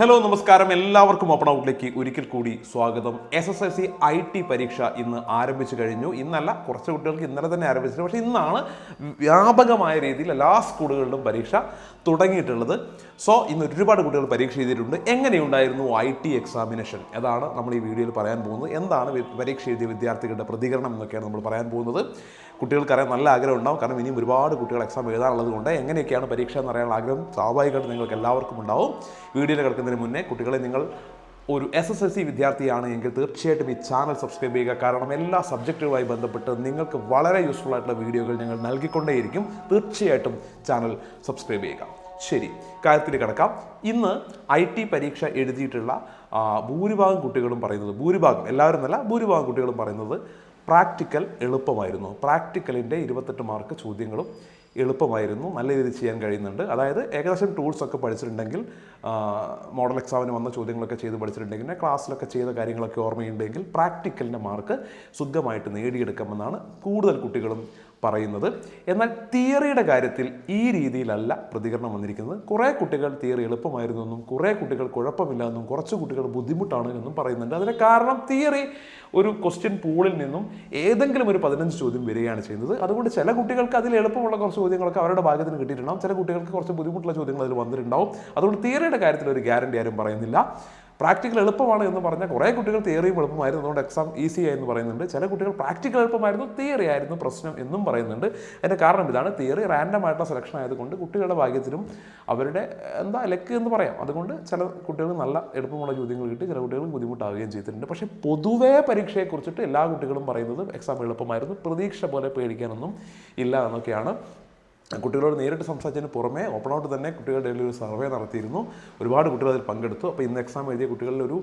Hello നമസ്കാരം. എല്ലാവർക്കും open ഔട്ടിലേക്ക് ഒരിക്കൽ കൂടി സ്വാഗതം. S S L C I T പരീക്ഷ ഇന്ന് ആരംഭിച്ചു കഴിഞ്ഞു. ഇന്നല്ല കുറച്ച് കുട്ടികൾക്ക് ഇന്നലെ തന്നെ ആരംഭിച്ചിട്ടുണ്ട് പക്ഷേ ഇന്നാണ് വ്യാപകമായ രീതിയിൽ എല്ലാ സ്കൂളുകളിലും പരീക്ഷ തുടങ്ങിയിട്ടുള്ളത്. സോ ഇന്ന് ഒരുപാട് കുട്ടികൾ പരീക്ഷ ചെയ്തിട്ടുണ്ട് എങ്ങനെയുണ്ടായിരുന്നു ഐ ടി എക്സാമിനേഷൻ അതാണ് നമ്മൾ ഈ വീഡിയോയിൽ പറയാൻ പോകുന്നത്. എന്താണ് പരീക്ഷ എഴുതിയ വിദ്യാർത്ഥികളുടെ പ്രതികരണം എന്നൊക്കെയാണ് നമ്മൾ പറയാൻ പോകുന്നത്. കുട്ടികൾക്കറിയാൻ നല്ല ആഗ്രഹം ഉണ്ടാവും. കാരണം ഇനിയും ഒരുപാട് കുട്ടികൾ എക്സാം എഴുതാനുള്ളത് കൊണ്ട് എങ്ങനെയൊക്കെയാണ് പരീക്ഷ എന്ന് അറിയാനുള്ള ആഗ്രഹം സ്വാഭാവികമായിട്ട് നിങ്ങൾക്ക് എല്ലാവർക്കും ഉണ്ടാവും. വീഡിയോയിൽ കിടക്കുന്നതിന് മുന്നേ കുട്ടികളെ നിങ്ങൾ ഒരു എസ് എസ് എൽ സി വിദ്യാർത്ഥിയാണ് എങ്കിൽ തീർച്ചയായിട്ടും ഈ ചാനൽ സബ്സ്ക്രൈബ് ചെയ്യുക. കാരണം എല്ലാ സബ്ജക്റ്റുകളുമായി ബന്ധപ്പെട്ട് നിങ്ങൾക്ക് വളരെ യൂസ്ഫുൾ ആയിട്ടുള്ള വീഡിയോകൾ ഞങ്ങൾ നൽകിക്കൊണ്ടേയിരിക്കും. തീർച്ചയായിട്ടും ചാനൽ സബ്സ്ക്രൈബ് ചെയ്യുക. ശരി കാര്യത്തിൽ കിടക്കാം. ഇന്ന് ഐ ടി പരീക്ഷ എഴുതിയിട്ടുള്ള ഭൂരിഭാഗം കുട്ടികളും പറയുന്നത് ഭൂരിഭാഗം എല്ലാവരും എന്നല്ല ഭൂരിഭാഗം കുട്ടികളും പറയുന്നത് പ്രാക്ടിക്കൽ എളുപ്പമായിരുന്നു. പ്രാക്ടിക്കലിന്റെ ഇരുപത്തെട്ട് മാർക്ക് ചോദ്യങ്ങളും എളുപ്പമായിരുന്നു. നല്ല രീതിയിൽ ചെയ്യാൻ കഴിയുന്നുണ്ട്. അതായത് ഏകദേശം ടൂൾസ് ഒക്കെ പഠിച്ചിട്ടുണ്ടെങ്കിൽ മോഡൽ എക്സാമിന് വന്ന ചോദ്യങ്ങളൊക്കെ ചെയ്ത് പഠിച്ചിട്ടുണ്ടെങ്കിൽ ക്ലാസ്സിലൊക്കെ ചെയ്ത കാര്യങ്ങളൊക്കെ ഓർമ്മയുണ്ടെങ്കിൽ പ്രാക്ടിക്കലിന്റെ മാർക്ക് സുഖമായിട്ട് നേടിയെടുക്കാമെന്നാണ് കൂടുതൽ കുട്ടികളും പറയുന്നത്. എന്നാൽ തിയറിയുടെ കാര്യത്തിൽ ഈ രീതിയിലല്ല പ്രതികരണം വന്നിരിക്കുന്നത്. കുറേ കുട്ടികൾ തിയറി എളുപ്പമായിരുന്നു എന്നും കുറേ കുട്ടികൾ കുഴപ്പമില്ല എന്നും കുറച്ച് കുട്ടികൾ ബുദ്ധിമുട്ടാണ് എന്നും പറയുന്നുണ്ട്. അതിന് കാരണം തിയറി ഒരു ക്വസ്റ്റ്യൻ പൂളിൽ നിന്നും ഏതെങ്കിലും ഒരു പതിനഞ്ച് ചോദ്യം വരികയാണ് ചെയ്യുന്നത്. അതുകൊണ്ട് ചില കുട്ടികൾക്ക് അതിൽ എളുപ്പമുള്ള കുറച്ച് ചോദ്യങ്ങളൊക്കെ അവരുടെ ഭാഗ്യത്തിന് കിട്ടിയിട്ടുണ്ടാവും. ചില കുട്ടികൾക്ക് കുറച്ച് ബുദ്ധിമുട്ടുള്ള ചോദ്യങ്ങൾ അതിൽ വന്നിട്ടുണ്ടാവും. അതുകൊണ്ട് തിയറിയുടെ കാര്യത്തിൽ ഒരു ഗ്യാരണ്ടി ആരും പറയുന്നില്ല. പ്രാക്ടിക്കൽ എളുപ്പമാണ് എന്ന് പറഞ്ഞാൽ കുറേ കുട്ടികൾ തിയറിയും എളുപ്പമായിരുന്നു. അതുകൊണ്ട് എക്സാം ഈസി ആയെന്ന് പറയുന്നുണ്ട്. ചില കുട്ടികൾ പ്രാക്ടിക്കൽ എളുപ്പമായിരുന്നു തിയറി ആയിരുന്നു പ്രശ്നം എന്നും പറയുന്നുണ്ട്. അതിന്റെ കാരണം ഇതാണ്. തിയറി റാൻഡം ആയിട്ടുള്ള സെലക്ഷൻ ആയതുകൊണ്ട് കുട്ടികളുടെ ഭാഗ്യത്തിലും അവരുടെ എന്താ ലക്ക് എന്ന് പറയാം. അതുകൊണ്ട് ചില കുട്ടികൾ നല്ല എളുപ്പമുള്ള ചോദ്യങ്ങൾ കിട്ടി ചില കുട്ടികൾ ബുദ്ധിമുട്ടാവുകയും ചെയ്തിട്ടുണ്ട്. പക്ഷേ പൊതുവേ പരീക്ഷയെക്കുറിച്ചിട്ട് എല്ലാ കുട്ടികളും പറയുന്നത് എക്സാം എളുപ്പമായിരുന്നു. പ്രതീക്ഷ പോലെ പേടിക്കാനൊന്നും ഇല്ല എന്നൊക്കെയാണ് കുട്ടികളോട് നേരിട്ട് സംസാരിച്ചതിന് പുറമെ ഓപ്പൺ ഔട്ട് തന്നെ കുട്ടികളുടെ ഇടയിൽ ഒരു സർവേ നടത്തിയിരുന്നു. ഒരുപാട് കുട്ടികൾ അതിൽ പങ്കെടുത്തു. അപ്പോൾ ഇന്ന് എക്സാം എഴുതിയ കുട്ടികളിൽ ഒരു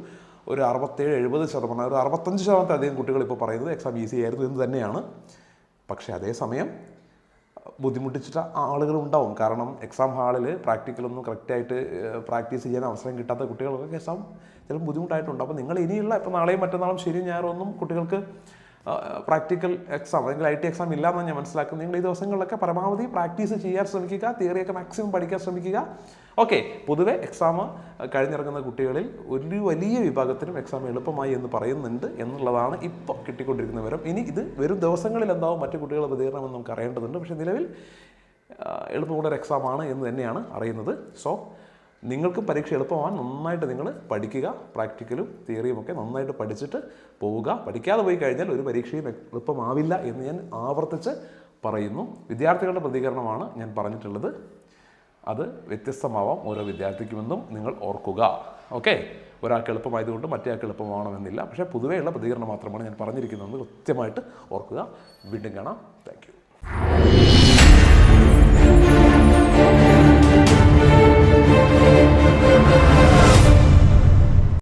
ഒരു അറുപത്തേഴ് എഴുപത് ശതമാനം ഒരു അറുപത്തഞ്ച് ശതമാനത്തിലധികം കുട്ടികൾ ഇപ്പോൾ പറയുന്നത് എക്സാം ഈസി ആയിരുന്നു എന്ന് തന്നെയാണ്. പക്ഷേ അതേസമയം ബുദ്ധിമുട്ടിച്ചിട്ട് ആളുകൾ ഉണ്ടാവും. കാരണം എക്സാം ഹാളിൽ പ്രാക്ടിക്കലൊന്നും കറക്റ്റായിട്ട് പ്രാക്ടീസ് ചെയ്യാൻ അവസരം കിട്ടാത്ത കുട്ടികൾക്കൊക്കെ എക്സാം ചിലപ്പോൾ ബുദ്ധിമുട്ടായിട്ടുണ്ട്. അപ്പോൾ നിങ്ങൾ ഇനിയുള്ള ഇപ്പോൾ നാളെയും മറ്റന്നാളും ശരി ഞായറൊന്നും കുട്ടികൾക്ക് പ്രാക്ടിക്കൽ എക്സാം അല്ലെങ്കിൽ ഐ ടി എക്സാം ഇല്ലാന്ന് ഞാൻ മനസ്സിലാക്കുന്നത്. നിങ്ങൾ ഈ ദിവസങ്ങളിലൊക്കെ പരമാവധി പ്രാക്ടീസ് ചെയ്യാൻ ശ്രമിക്കുക തിയറിയൊക്കെ മാക്സിമം പഠിക്കാൻ ശ്രമിക്കുക. ഓക്കെ പൊതുവെ എക്സാം കഴിഞ്ഞിറങ്ങുന്ന കുട്ടികളിൽ ഒരു വലിയ വിഭാഗത്തിനും എക്സാം എളുപ്പമായി എന്ന് പറയുന്നുണ്ട് എന്നുള്ളതാണ് ഇപ്പോൾ കിട്ടിക്കൊണ്ടിരിക്കുന്ന വിവരം ഇനി ഇത് വരും ദിവസങ്ങളിൽ എന്താവും മറ്റു കുട്ടികളുടെ പ്രതികരണമെന്ന് നമുക്ക് അറിയേണ്ടതുണ്ട്. പക്ഷേ നിലവിൽ എളുപ്പമുള്ള ഒരു എക്സാമാണ് എന്ന് തന്നെയാണ് അറിയുന്നത്. സോ നിങ്ങൾക്ക് പരീക്ഷ എളുപ്പമാവാൻ നന്നായിട്ട് നിങ്ങൾ പഠിക്കുക പ്രാക്ടിക്കലും തിയറിയും ഒക്കെ നന്നായിട്ട് പഠിച്ചിട്ട് പോവുക. പഠിക്കാതെ പോയി കഴിഞ്ഞാൽ ഒരു പരീക്ഷയും എളുപ്പമാവില്ല എന്ന് ഞാൻ ആവർത്തിച്ച് പറയുന്നു. വിദ്യാർത്ഥികളുടെ പ്രതികരണമാണ് ഞാൻ പറഞ്ഞിട്ടുള്ളത്. അത് വ്യത്യസ്തമാവാം ഓരോ വിദ്യാർത്ഥിക്കുമെന്നും നിങ്ങൾ ഓർക്കുക. ഓക്കെ? ഒരാൾക്ക് എളുപ്പമായതുകൊണ്ട് മറ്റേ ആൾക്ക് എളുപ്പമാവണമെന്നില്ല. പക്ഷേ പൊതുവെയുള്ള പ്രതികരണം മാത്രമാണ് ഞാൻ പറഞ്ഞിരിക്കുന്നതെന്ന് കൃത്യമായിട്ട് ഓർക്കുക. വീണ്ടും കാണാം. താങ്ക്